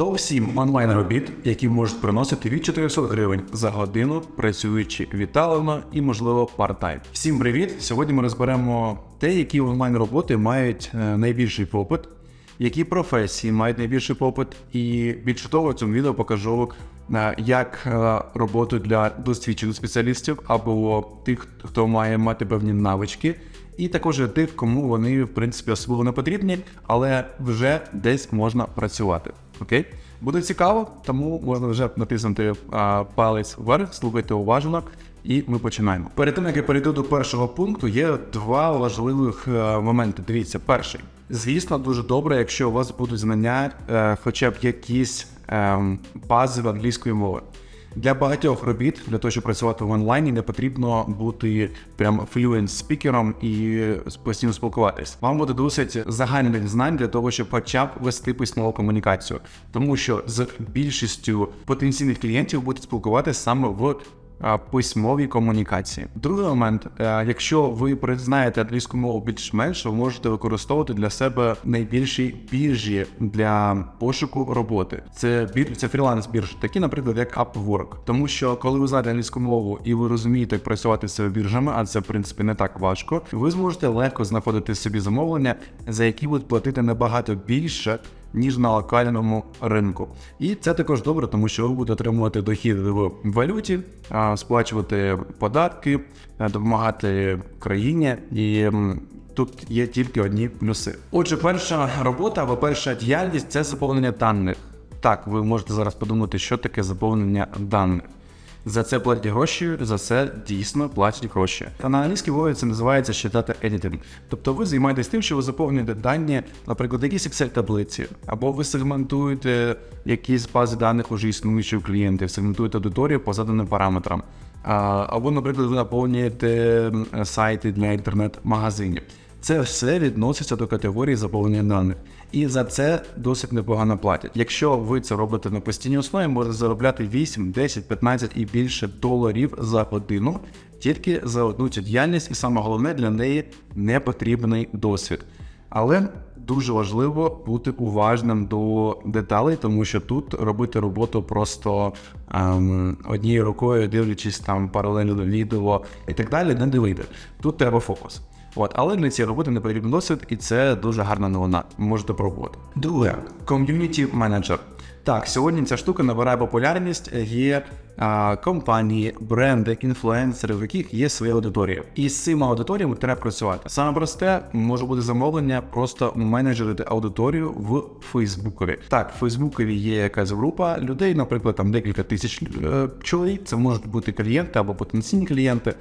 Топ 7 онлайн робіт, які можуть приносити від 400 гривень за годину, працюючи віддалено і, можливо, парт-тайм. Всім привіт! Сьогодні ми розберемо те, які онлайн роботи мають е, найбільший попит, які професії мають найбільший попит, і більше того, в цьому відео покажу, е, як е, роботу для досвідчених спеціалістів або тих, хто має мати певні навички, і також тих, кому вони в принципі особливо не потрібні, але вже десь можна працювати. Окей? Буде цікаво, тому можна вже натиснути а, палець вверх, слухайте уважно, і ми починаємо. Перед тим як я перейду до першого пункту, є два важливих а, моменти. Дивіться, перший. Звісно, дуже добре, якщо у вас будуть знання, а, хоча б якісь а, бази англійської мови. Для багатьох робіт, для того, щоб працювати в онлайні, не потрібно бути прям fluent спікером і постійно спілкуватись. Вам буде досить загальних знань для того, щоб хоча б вести письмову комунікацію, тому що з більшістю потенційних клієнтів будуть спілкуватися саме в письмовій комунікації. Другий момент, е, якщо ви знаєте англійську мову більш-менш, ви можете використовувати для себе найбільші біржі для пошуку роботи. Це бір, це фріланс біржі, такі, наприклад, як Upwork. Тому що коли ви знаєте англійську мову і ви розумієте, як працювати з цими біржами, а це в принципі не так важко, ви зможете легко знаходити собі замовлення, за які будуть платити набагато більше ніж на локальному ринку. І це також добре, тому що ви будете отримувати дохід в валюті, сплачувати податки, допомагати країні і. Тут є тільки одні плюси. Отже, перша робота або перша діяльність це заповнення даних. Так, ви можете зараз подумати, що таке заповнення даних. За це платять гроші, за це дійсно платять гроші. Та на англійській мові це називається ще data editing. Тобто ви займаєтесь тим, що ви заповнюєте дані, наприклад, якісь excel таблиці, або ви сегментуєте якісь бази даних уже існуючих клієнтів, сегментуєте аудиторію по заданим параметрам. Або, наприклад, ви наповнюєте сайти для інтернет-магазинів. Це все відноситься до категорії заповнення даних. І за це досить непогано платять. Якщо ви це робите на постійній основі, можете заробляти 8, 10, 15 і більше доларів за годину тільки за одну цю діяльність, і саме головне для неї не потрібний досвід. Але дуже важливо бути уважним до деталей, тому що тут робити роботу просто ем, однією рукою, дивлячись там паралельно відео і так далі, не вийде. Тут треба фокус. От, але для цієї роботи не потрібен досвід, і це дуже гарна новина. Можете пробувати. Друге, ком'юніті менеджер. Так, сьогодні ця штука набирає популярність. Є а, компанії, бренди, інфлюенсери, в яких є своя аудиторія. І з цими аудиторіями треба працювати. Саме просте може бути замовлення, просто менеджерити аудиторію в Фейсбукові. Так, в Фейсбукові є якась група людей, наприклад, там декілька тисяч е, чоловік. Це можуть бути клієнти або потенційні клієнти.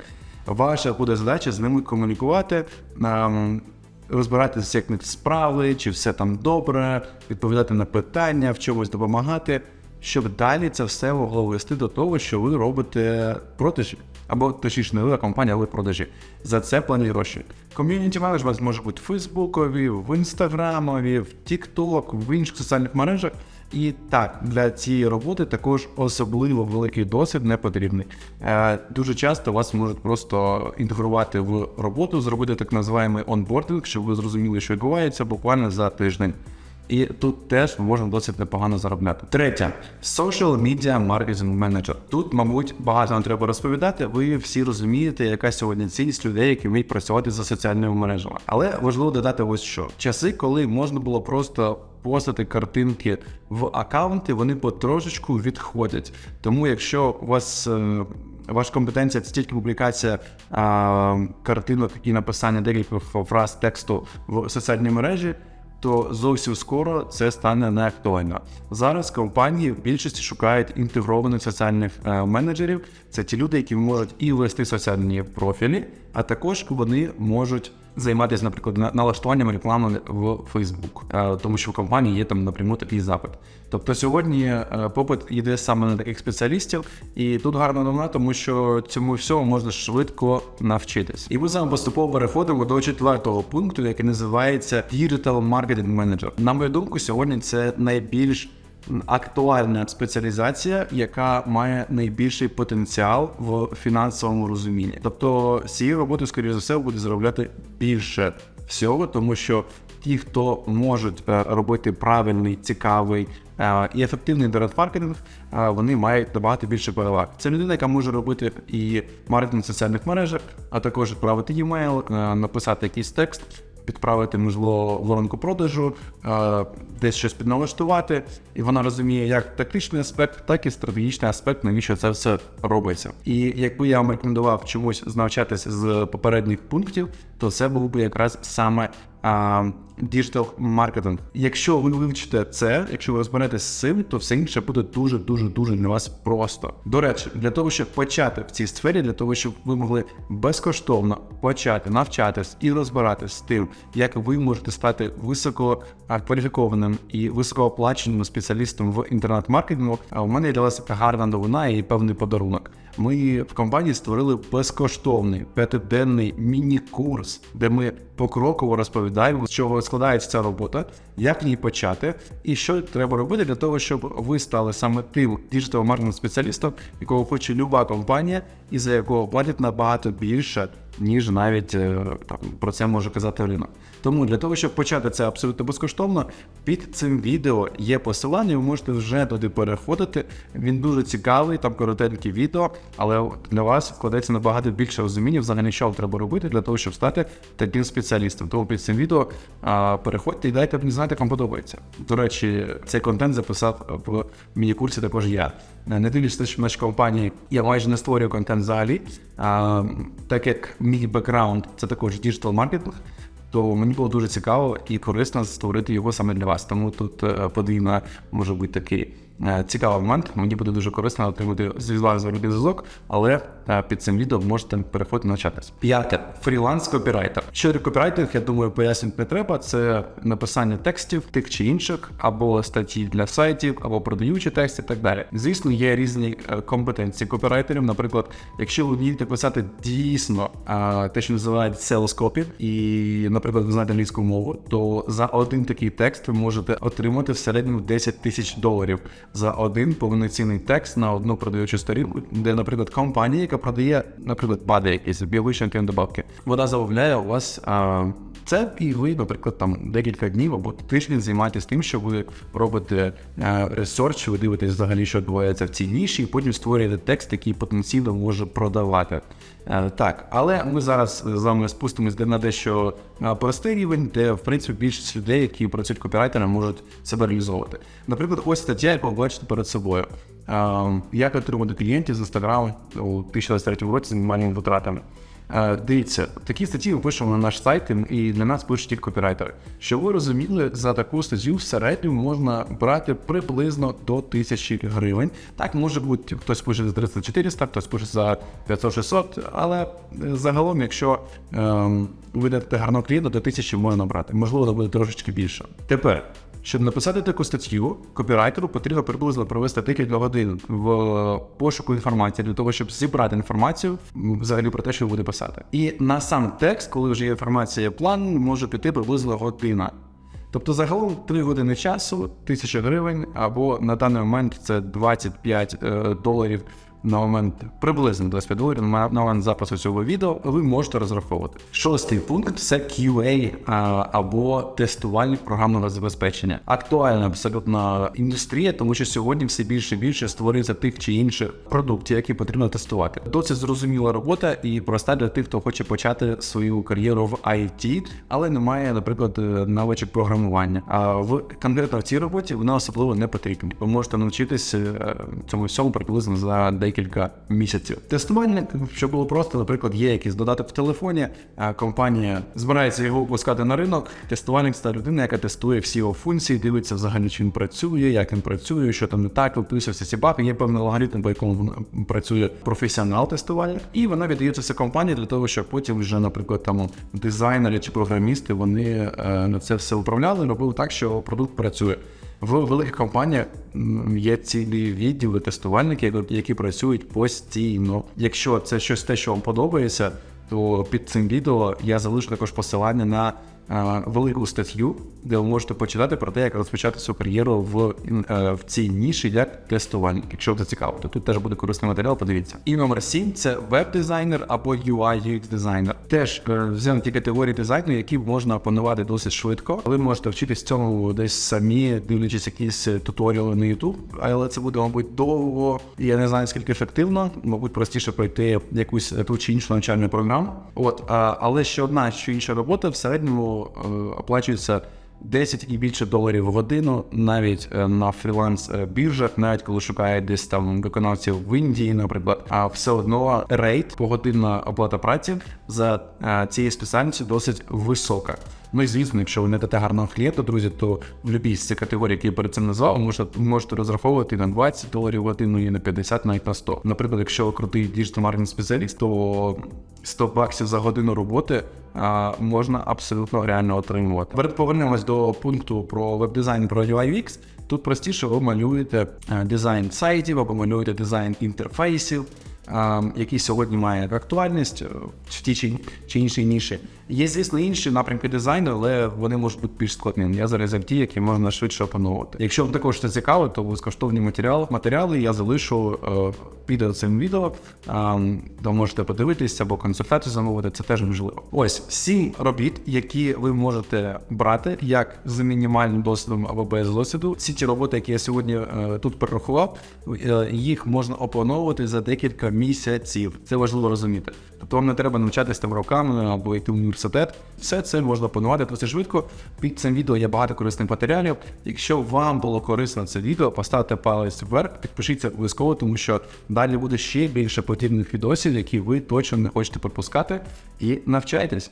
Ваша буде задача з ними комунікувати, ем, розбиратися, як них справи, чи все там добре, відповідати на питання, в чомусь допомагати, щоб далі це все могло вести до того, що ви робите продажі. Або точніше, не ви, а компанія, але продажі. За це платять гроші. Ком'юніті менеджмент може бути в Фейсбукові, в Інстаграмові, в TikTok, в інших соціальних мережах. І так, для цієї роботи також особливо великий досвід не потрібний. Е, дуже часто вас можуть просто інтегрувати в роботу, зробити так називаємий онбординг, щоб ви зрозуміли, що відбувається буквально за тиждень. І тут теж можна досить непогано заробляти. Третє social media marketing manager. Тут, мабуть, багато не треба розповідати. Ви всі розумієте, яка сьогодні цінність людей, які вміють працювати за соціальними мережами. Але важливо додати ось що часи, коли можна було просто постати картинки в аккаунти, вони потрошечку відходять. Тому, якщо у вас е, ваша компетенція це тільки публікація а, картинок і написання декількох фраз тексту в соціальній мережі. То зовсім скоро це стане неактуально. Зараз компанії в більшості шукають інтегрованих соціальних е, менеджерів. Це ті люди, які можуть і вести соціальні профілі, а також вони можуть займатися, наприклад, налаштуванням реклами в Facebook, е, тому що в компанії є там напряму такий запит. Тобто сьогодні е, попит йде саме на таких спеціалістів, і тут гарна новина, тому що цьому всьому можна швидко навчитись. І ми з поступово переходимо до четвертого пункту, який називається Digital Marketing Manager. На мою думку, сьогодні це найбільш актуальна спеціалізація, яка має найбільший потенціал в фінансовому розумінні. Тобто з роботою, скоріше за все, буде заробляти більше всього, тому що ті, хто можуть робити правильний, цікавий е, і ефективний інтернет-маркетинг, е, вони мають набагато більше переваг. Це людина, яка може робити і маркетинг в соціальних мережах, а також відправити e-mail, е, написати якийсь текст. Підправити, можливо, воронку продажу, е, десь щось підналаштувати, і вона розуміє як тактичний аспект, так і стратегічний аспект, навіщо це все робиться. І якби я вам рекомендував чомусь навчатися з попередніх пунктів, то це був би якраз саме діджитал маркетинг. Якщо ви вивчите це, якщо ви розберетесь з цим, то все інше буде дуже дуже дуже для вас просто. До речі, для того, щоб почати в цій сфері, для того, щоб ви могли безкоштовно почати навчатись і розбиратись з тим, як ви можете стати високо а, кваліфікованим і високооплаченим спеціалістом в інтернет-маркетингу. А у мене є для вас гарна новина і певний подарунок. Ми в компанії створили безкоштовний п'ятиденний міні-курс, де ми покроково розповідаємо, з чого складається ця робота, як її почати, і що треба робити для того, щоб ви стали саме тим діджитал маркетинг спеціалістом, якого хоче люба компанія, і за якого платять набагато більше, ніж навіть е, там про це може казати ринок. Тому для того, щоб почати це абсолютно безкоштовно, під цим відео є посилання, ви можете вже туди переходити. Він дуже цікавий, там коротенькі відео, але для вас вкладеться набагато більше розуміння, взагалі, що треба робити для того, щоб стати таким спеціалістом. Тому під цим відео переходьте і дайте мені знати, як вам подобається. До речі, цей контент записав в міні-курсі також я. Не дивлячись, що в нашій компанії я майже не створюю контент взагалі, а, так як мій бекграунд це також діджитал маркетинг то мені було дуже цікаво і корисно створити його саме для вас. Тому тут е, подвійна може бути такий е, цікавий момент. Мені буде дуже корисно отримати з зворотний зв'язок, але е, під цим відео можете переходити навчатись. П'яте фріланс копірайтер. Що таке копірайтинг, я думаю, пояснити не треба. Це написання текстів тих чи інших, або статті для сайтів, або продаючі тексти, і так далі. Звісно, є різні е, компетенції копірайтерів. Наприклад, якщо ви вмієте писати дійсно е, те, що називають sales і, наприклад, ви знаєте англійську мову, то за один такий текст ви можете отримати в середньому 10 тисяч доларів за один повноцінний текст на одну продаючу сторінку, де, наприклад, компанія, яка продає, наприклад, падає якісь біологічні добавки, вона замовляє у вас. А, це і ви, наприклад, там декілька днів або тиждень займаєтесь тим, що ви робите ресерч, ви дивитесь взагалі, що відбувається в цій ніші, і потім створюєте текст, який потенційно може продавати. Е, так, але ми зараз з вами спустимось на дещо простий рівень, де в принципі більшість людей, які працюють копірайтерами, можуть себе реалізовувати. Наприклад, ось стаття, яку ви бачите перед собою. Як отримати клієнтів з Instagram у 2023 році з мінімальними витратами. Дивіться, такі статті ми пишемо на наш сайт, і для нас пишуть тільки копірайтери. Щоб ви розуміли, за таку статтю в середньому можна брати приблизно до тисячі гривень. Так може бути, хтось пише за 300-400, хтось пише за 500-600, але е, загалом, якщо ем, ви дадете гарного клієнта, то тисячі можна брати. Можливо, це буде трошечки більше. Тепер. Щоб написати таку статтю, копірайтеру потрібно приблизно провести декілька годин в пошуку інформації для того, щоб зібрати інформацію взагалі про те, що буде писати. І на сам текст, коли вже є інформація, план, може піти приблизно година. Тобто загалом 3 години часу, 1000 гривень, або на даний момент це 25 е, доларів на момент приблизно 25 доларів на момент запису цього відео ви можете розраховувати. Шостий пункт це QA а, або тестування програмного забезпечення. Актуальна абсолютно індустрія, тому що сьогодні все більше і більше створюється тих чи інших продуктів, які потрібно тестувати. Досить зрозуміла робота і проста для тих, хто хоче почати свою кар'єру в IT, але не має, наприклад, навичок програмування. А в конкретно в цій роботі вона особливо не потрібна. Ви можете навчитись е, цьому всьому приблизно за декілька місяців. Тестування, щоб було просто, наприклад, є якийсь додаток в телефоні, компанія збирається його випускати на ринок. Тестувальник це людина, яка тестує всі його функції, дивиться взагалі, чи він працює, як він працює, що там не так, виписує всі ці баги. Є певний алгоритм, по якому працює професіонал тестувальник, і вона віддається все компанії для того, щоб потім вже, наприклад, там дизайнери чи програмісти вони е, на це все управляли, робили так, що продукт працює. В великих компаніях є цілі відділи тестувальники, які працюють постійно. Якщо це щось те, що вам подобається, то під цим відео я залишу також посилання на велику статтю, де ви можете почитати про те, як розпочати свою кар'єру в, е, в цій ніші як тестувальник. Якщо це цікаво, то тут теж буде корисний матеріал. Подивіться. І номер 7 це веб-дизайнер або UI UX дизайнер. Теж е, взяв ті категорії дизайну, які можна опанувати досить швидко. Ви можете вчитись цьому десь самі, дивлячись якісь е, туторіали на YouTube, але це буде, мабуть, довго. Я не знаю, скільки ефективно. Мабуть, простіше пройти якусь ту чи іншу навчальну програму. От, але ще одна, що інша робота в середньому е, оплачується 10 і більше доларів в годину, навіть е, на фріланс е, біржах, навіть коли шукають десь там виконавців в Індії, наприклад, а все одно рейт погодинна оплата праці за цією спеціальністю досить висока. Ну і звісно, якщо ви не дате гарного клієнта, друзі, то в будь-якій з цих категорій, які я перед цим назвав, можете, можете розраховувати на 20 доларів в годину і на 50, навіть на 100. Наприклад, якщо ви крутий діджитал маркетинг спеціаліст, то 100 баксів за годину роботи а, можна абсолютно реально отримувати. Тепер повернемось до пункту про веб-дизайн про UI UX. Тут простіше ви малюєте е, дизайн сайтів або малюєте дизайн інтерфейсів, які сьогодні мають актуальність е, в тій чи іншій ніші. Є, звісно, інші напрямки дизайну, але вони можуть бути більш складними. Я зараз взяв ті, які можна швидше опановувати. Якщо вам також це цікаво, то безкоштовні матеріали, матеріали я залишу е, під цим відео. А, то можете подивитися або консультацію замовити, це теж важливо. Ось сім робіт, які ви можете брати як з мінімальним досвідом або без досвіду. Всі ті роботи, які я сьогодні е, тут перерахував, е, їх можна опановувати за декілька місяців. Це важливо розуміти. Тобто вам не треба навчатися там роками або йти в університет. Все це можна планувати досить швидко. Під цим відео є багато корисних матеріалів. Якщо вам було корисно це відео, поставте палець вверх, підпишіться обов'язково, тому що далі буде ще більше подібних відосів, які ви точно не хочете пропускати. І навчайтесь.